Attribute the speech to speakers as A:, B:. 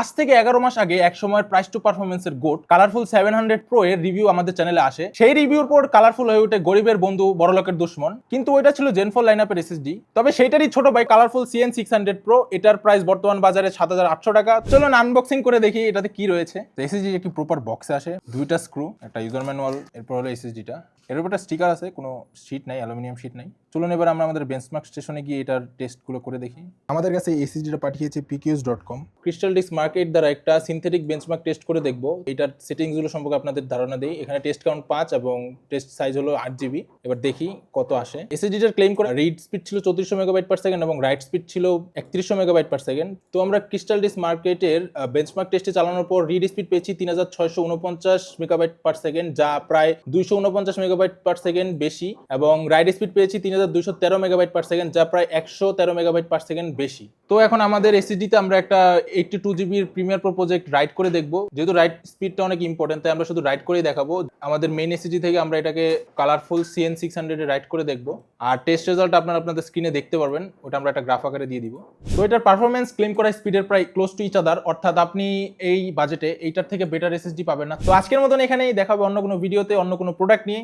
A: আজ থেকে এগারো মাস আগে এক সময়ের প্রাইস টু পারফরমেন্সের goat Colorful seven hundred pro এর রিভিউ আমাদের চ্যানেলে আসে। সেই রিভিউর পর কালারফুল হয়ে ওঠে গরিবের বন্ধু বড়লোকের দুশ্মন। কিন্তু ওইটা ছিল জেনফোর লাইন আপের এসএসডি তবে সেইটারই ছোট ভাই Colorful CN six hundred pro এটার প্রাইস বর্তমান বাজারে সাত হাজার আটশো টাকা। চলুন আনবক্সিং করে দেখি এটাতে কি রয়েছে। এসএসডি একটি প্রপার বক্সে আসে। দুইটা স্ক্রু একটা ইউজার ম্যানুয়াল এরপর হলো এসএসডিটা এর উপর একটা স্টিকার আছে কোনো শিট নাই অ্যালুমিনিয়াম শিট নাই। চলুন এবার আমরা আমাদের বেঞ্চমার্ক স্টেশনে গিয়ে এটার টেস্টগুলো করে দেখি। আমাদের কাছে এসএসডিটা পাঠিয়েছে পিকিউস dot com crystal disk mark দ্বারা একটা সিনথেটিক বেঞ্চমার্ক টেস্ট করে দেখব। এটার সেটিংসগুলো সম্পর্কে আপনাদের ধারণা দিই। এখানে টেস্ট কাউন্ট পাঁচ এবং টেস্ট সাইজ হলো আট জিবি এবার দেখি কত আসে। এসএসডিটার ক্লেম করা রিড স্পিড ছিল চৌত্রিশশো মেগাবাইট পার সেকেন্ড এবং রাইট স্পিড ছিল একত্রিশশো মেগাবাইট পার সেকেন্ড তো আমরা ক্রিস্টাল ডিস্ক মার্কেটের বেঞ্চমার্ক টেস্টে চালানোর পর রিড স্পিড পেয়েছি তিন হাজার ছয়শো উনপঞ্চাশ মেগাবাইট পার সেকেন্ড যা প্রায় দুইশো উনপঞ্চাশ মেগাবাইট পার সেকেন্ড বেশি এবং রাইড স্পিড পেয়েছি তিন হাজার দুইশো তেরো মেগাবাইট পার সেকেন্ড যা প্রায় একশো তেরো মেগাবাইট পার সেকেন্ড বেশি। তো এখন আমাদের এসএসডিতে আমরা একটা এইটটি টু জিবির প্রিমিয়ার প্রো প্রজেক্ট রাইড করে দেখব। যেহেতু রাইড স্পিডটা অনেক ইম্পর্টেন্ট তাই আমরা শুধু রাইড করেই দেখাবো। আমাদের মেইন এসএসডি থেকে আমরা এটাকে কালারফুল সিএন সিক্স হান্ড্রেডে রাইড করে দেখব। আর টেস্ট রেজাল্ট আপনারা আপনাদের স্ক্রিনে দেখতে পারবেন, ওটা আমরা একটা গ্রাফ আকারে দিয়ে দিব। তো এটার পারফরমেন্স ক্লেম করা স্পিডের প্রায় ক্লোজ টু ইচ আদার অর্থাৎ আপনি এই বাজেটে এইটার থেকে বেটার এসএসডি পাবেন না। তো আজকের মতন এখানেই দেখাবে অন্য কোনো ভিডিওতে অন্য কোনো প্রোডাক্ট নিয়ে।